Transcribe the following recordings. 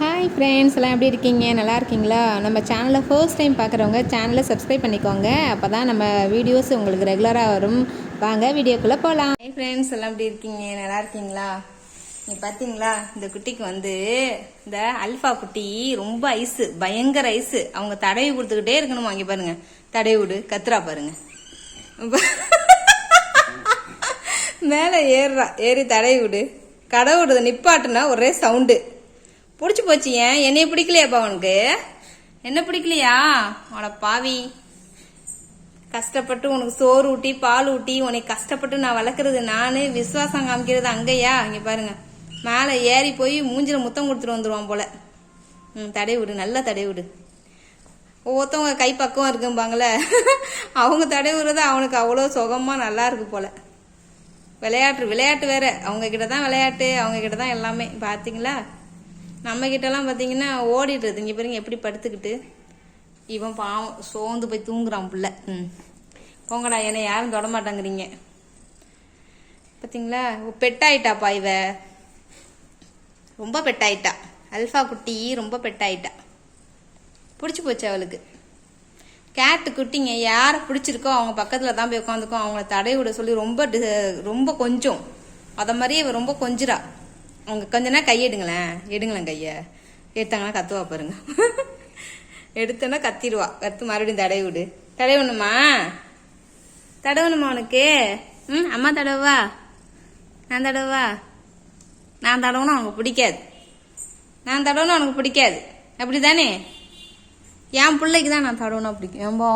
Hi friends எல்லாம் எப்படி இருக்கீங்க? நல்லா இருக்கீங்களா? நம்ம சேனலை ஃபர்ஸ்ட் டைம் பார்க்குறவங்க சேனலை சப்ஸ்கிரைப் பண்ணிக்கோங்க. அப்போ தான் நம்ம வீடியோஸ் உங்களுக்கு ரெகுலராக வரும். வாங்க வீடியோக்குள்ளே போகலாம் ஹாய் ஃப்ரெண்ட்ஸ் எல்லாம் எப்படி இருக்கீங்க? நல்லா இருக்கீங்களா? நீ பார்த்தீங்களா இந்த குட்டிக்கு வந்து இந்த அல்ஃபா குட்டி ரொம்ப ஐஸு பயங்கர ஐஸு அவங்க தடவி கொடுத்துக்கிட்டே இருக்கணுமா வாங்கி பாருங்க. தடவி விடு கத்துறா பாருங்க. மேலே ஏறுறா. ஏறி தடவி விடு. கடை விடுது நிப்பாட்டுனா ஒரே சவுண்டு பிடிச்சி போச்சு ஏன்? என்னைய பிடிக்கலையாப்பா உனக்கு? என்ன பிடிக்கலையா? உன பாவி. கஷ்டப்பட்டு உனக்கு சோறு ஊட்டி பால் ஊட்டி உனக்கு கஷ்டப்பட்டு நான் வளர்க்குறது நான் விசுவாசம் காமிக்கிறது அங்கேயா? இங்கே பாருங்க. மேலே ஏறி போய் மூஞ்சில் முத்தம் கொடுத்துட்டு வந்துடுவான் போல. ம் தடை விடு நல்லா தடை விடு. ஒவ்வொருத்தவங்க கை பக்கம் இருக்கும்பாங்களே அவங்க தடை விடுறது அவனுக்கு அவ்வளோ சுகமாக நல்லா இருக்கு போல. விளையாட்டு விளையாட்டு வேற. அவங்க கிட்ட தான் விளையாட்டு அவங்க கிட்ட தான் எல்லாமே. பார்த்தீங்களா நம்ம கிட்டலாம் பார்த்தீங்கன்னா ஓடிடுறது இங்கே பாருங்க எப்படி படுத்துக்கிட்டு. இவன் பாவம் சோர்ந்து போய் தூங்குறான் புள்ள. ம். போங்கடா என்னை யாரும் தொட மாட்டாங்கிறீங்க பார்த்தீங்களா பெட்டாயிட்டாப்பா இவ. ரொம்ப பெட்டாயிட்டா. அல்ஃபா குட்டி ரொம்ப பெட்டாயிட்டா. பிடிச்சி போச்சு அவளுக்கு. கேட்டு குட்டிங்க யாரை பிடிச்சிருக்கோ அவங்க பக்கத்தில் தான் போய் உட்காந்துக்கோ அவங்கள தடை விட சொல்லி ரொம்ப ரொம்ப கொஞ்சம். அதை மாதிரியே இவ ரொம்ப கொஞ்சிரா அவங்க கொஞ்ச நேரம் கை எடுங்களேன். எடுங்களேன் கையை. எடுத்தாங்கன்னா கத்துவா பாருங்க. எடுத்தோன்னா கத்திடுவா. கத்து மறுபடியும் தடவி விடு. தடவணுமா தடவணுமா உனக்கு? ம் அம்மா தடவா நான் தடவா நான் தடவணும் அவனுக்கு பிடிக்காது. நான் தடவணும் உனக்கு பிடிக்காது. அப்படி தானே என் பிள்ளைக்கு தான் நான் தடவணும் பிடிக்கும். ஏம்போ?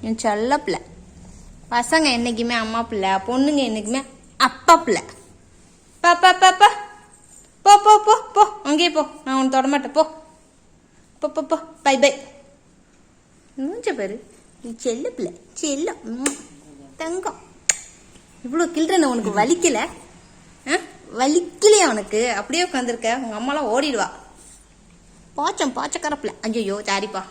என் செல்ல பிள்ளை. பசங்க என்னைக்குமே அம்மா பிள்ளை பொண்ணுங்க என்னைக்குமே அப்பா பிள்ளை. பாப்பா பாப்பா அங்கேயே போ. நான் உன்னை தொடமாட்டேன் போ. போ போ போ. பை பை மூஞ்ச பாரு. நீ செல்ல பிள்ளை. செல்லம் உம். தங்கம். இவ்வளோ கிள்றன உனக்கு. வலிக்கல. ஆ? வலிக்கலையா உனக்கு? அப்படியே உட்காந்துருக்க உங்க அம்மாலாம் ஓடிடுவா. பாச்சம் பாச்சக்கரப்பில்ல ஐயோ சாரிப்பா